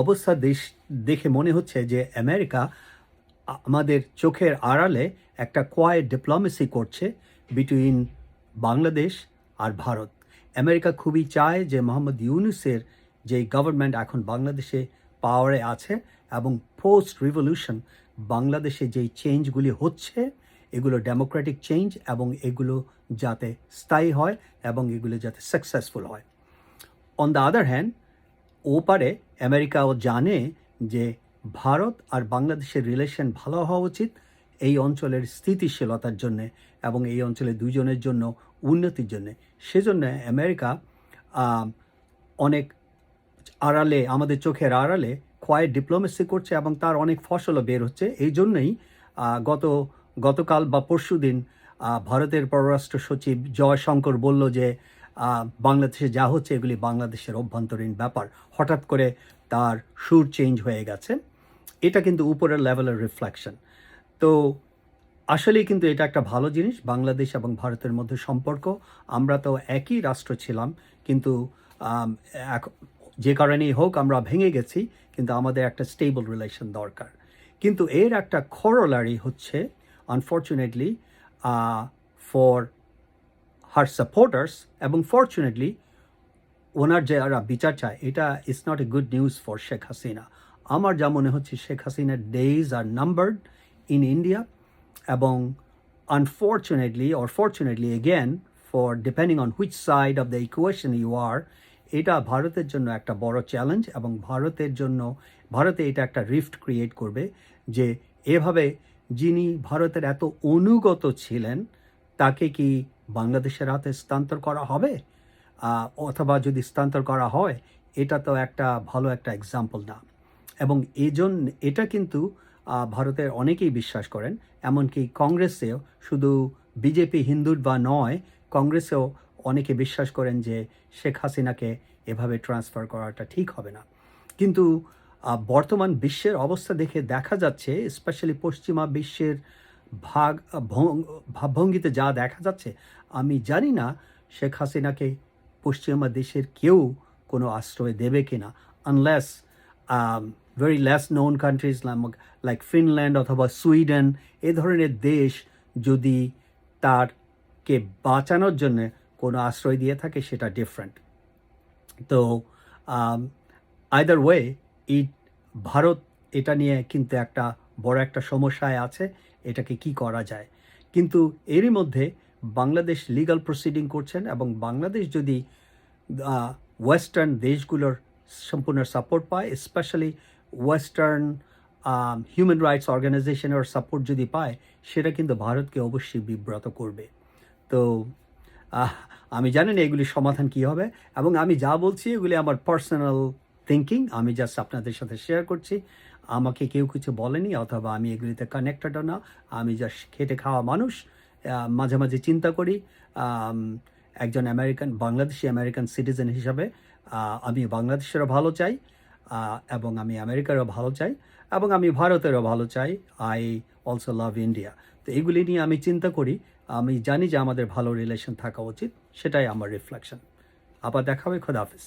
অবস্থা দেশ, দেখে মনে হচ্ছে যে আমেরিকা আমাদের চোখের আড়ালে একটা কোয়াইট ডিপ্লোমেসি করছে বিটুইন বাংলাদেশ আর ভারত। আমেরিকা খুবই চায় যে মোহাম্মদ ইউনুসের যে গভর্নমেন্ট এখন বাংলাদেশে পাওয়ারে আছে এবং পোস্ট রিভলিউশন বাংলাদেশে যেই চেঞ্জগুলি হচ্ছে, এগুলো ডেমোক্রেটিক চেঞ্জ এবং এগুলো যাতে স্থায়ী হয় এবং এগুলো যাতে সাকসেসফুল হয়। অন দ্য আদার হ্যান্ড ওপারে আমেরিকাও জানে যে ভারত আর বাংলাদেশের রিলেশন ভালো হওয়া উচিত এই অঞ্চলের স্থিতিশীলতার জন্য এবং এই অঞ্চলের দুজনের জন্য উন্নতির জন্য। সেজন্য আমেরিকা অনেক আড়ালে, আমাদের চোখের আড়ালে কোয়াইট ডিপ্লোমেসি করছে এবং তার অনেক ফসলও বের হচ্ছে। এই জন্যই গত, গতকাল বা পরশু দিন ভারতের পররাষ্ট্র সচিব জয়শঙ্কর বলল যে বাংলাদেশে যা হচ্ছে এগুলি বাংলাদেশের অভ্যন্তরীণ ব্যাপার। হঠাৎ করে তার সুর চেঞ্জ হয়ে গেছে। এটা কিন্তু উপরের লেভেলের রিফ্লেকশন তো আসলেই কিন্তু এটা একটা ভালো জিনিস, বাংলাদেশ এবং ভারতের মধ্যে সম্পর্ক। আমরা তো একই রাষ্ট্র ছিলাম, কিন্তু যে কারণেই হোক আমরা ভেঙে গেছি, কিন্তু আমাদের একটা স্টেবল রিলেশন দরকার। কিন্তু এর একটা খরলারি হচ্ছে আনফর্চুনেটলি ফর হার সাপোর্টার্স এবং ফর্চুনেটলি ওনার যারা বিচার চায়, এটা is not a good news for Sheikh Hasina আমার যা মনে হচ্ছে শেখ হাসিনার days are numbered in India এবং unfortunately or fortunately again for depending on which side of the equation you are এটা ভারতের জন্য একটা বড় চ্যালেঞ্জ এবং ভারতের জন্য, ভারতে এটা একটা রিফট ক্রিয়েট করবে, যে এভাবে যিনি ভারতের এত অনুগত ছিলেন, তাকে কি বাংলাদেশের হাতে স্থানান্তর করা হবে? অথবা যদি স্থানান্তর করা হয়, এটা তো একটা ভালো একটা এক্সাম্পল না। এবং এই জন্য এটা কিন্তু ভারতের অনেকেই বিশ্বাস করেন, এমনকি কংগ্রেসেও শুধু বিজেপি হিন্দুর বা নয়, কংগ্রেসেও অনেকে বিশ্বাস করেন যে শেখ হাসিনাকে এভাবে ট্রান্সফার করাটা ঠিক হবে না। কিন্তু বর্তমান বিশ্বের অবস্থা দেখে দেখা যাচ্ছে স্পেশালি পশ্চিমা বিশ্বের ভাগ ভাবভঙ্গিতে যা দেখা যাচ্ছে, আমি জানি না শেখ হাসিনাকে পশ্চিমা দেশের কেউ কোনো আশ্রয় দেবে কিনা unless very less known countries like Finland অথবা সুইডেন এ ধরনের দেশ যদি তারকে বাঁচানোর জন্য কোনো আশ্রয় দিয়ে থাকে, সেটা ডিফারেন্ট তো আইদার ওয়ে এই ভারত এটা নিয়ে কিন্তু একটা বড় একটা সমস্যায় আছে এটাকে কি করা যায়। কিন্তু এরই মধ্যে বাংলাদেশ লিগাল প্রসিডিং করছেন এবং বাংলাদেশ যদি ওয়েস্টার্ন দেশগুলোর সম্পূর্ণ সাপোর্ট পায় স্পেশালি ওয়েস্টার্ন হিউম্যান রাইটস অর্গানাইজেশনের সাপোর্ট যদি পায়, সেটা কিন্তু ভারতকে অবশ্যই বিব্রত করবে। তো আমি জানি না এগুলির সমাধান কী হবে এবং আমি যা বলছি এগুলি আমার পার্সোনাল থিঙ্কিং আমি জাস্ট আপনাদের সাথে শেয়ার করছি। আমাকে কেউ কিছু বলেনি, অথবা আমি এগুলিতে কানেক্টেডও না। আমি জাস্ট খেটে খাওয়া মানুষ। মাঝে মাঝে চিন্তা করি। একজন আমেরিকান বাংলাদেশি আমেরিকান সিটিজেন হিসাবে আমি বাংলাদেশেরও ভালো চাই এবং আমি আমেরিকারও ভালো চাই, এবং আমি ভারতেরও ভালো চাই। আই অলসো লাভ ইন্ডিয়া তো এগুলি নিয়ে আমি চিন্তা করি। আমি জানি যে আমাদের ভালো রিলেশন থাকা উচিত। সেটাই আমার রিফ্লেকশন আবার দেখা হবে খোদাহাফিজ